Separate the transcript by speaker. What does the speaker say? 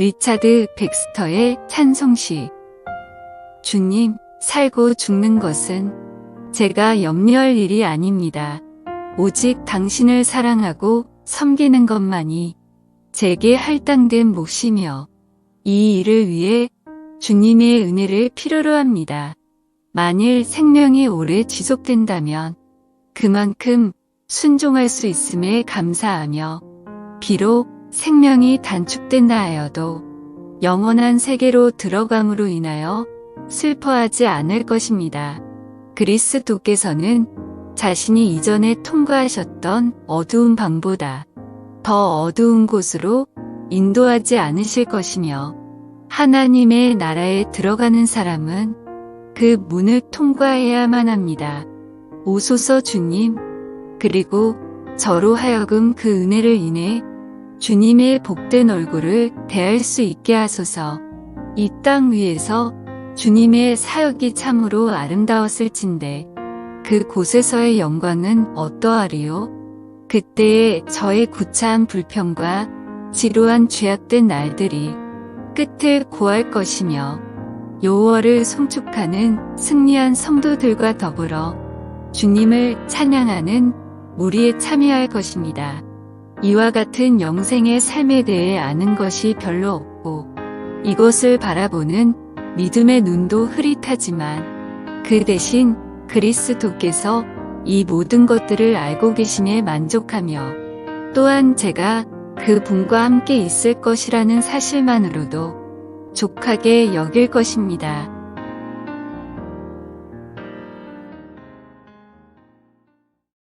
Speaker 1: 리차드 백스터의 찬송시 주님, 살고 죽는 것은 제가 염려할 일이 아닙니다. 오직 당신을 사랑하고 섬기는 것만이 제게 할당된 몫이며 이 일을 위해 주님의 은혜를 필요로 합니다. 만일 생명이 오래 지속된다면 그만큼 순종할 수 있음에 감사하며 비록 생명이 단축된다 하여도 영원한 세계로 들어감으로 인하여 슬퍼하지 않을 것입니다. 그리스도께서는 자신이 이전에 통과하셨던 어두운 방보다 더 어두운 곳으로 인도하지 않으실 것이며 하나님의 나라에 들어가는 사람은 그 문을 통과해야만 합니다. 오소서 주님, 그리고 저로 하여금 그 은혜를 인해 주님의 복된 얼굴을 대할 수 있게 하소서. 이 땅 위에서 주님의 사역이 참으로 아름다웠을진데 그 곳에서의 영광은 어떠하리요? 그때의 저의 구차한 불평과 지루한 죄악된 날들이 끝을 고할 것이며 요월을 송축하는 승리한 성도들과 더불어 주님을 찬양하는 무리에 참여할 것입니다. 이와 같은 영생의 삶에 대해 아는 것이 별로 없고 이것을 바라보는 믿음의 눈도 흐릿하지만 그 대신 그리스도께서 이 모든 것들을 알고 계심에 만족하며 또한 제가 그 분과 함께 있을 것이라는 사실만으로도 족하게 여길 것입니다.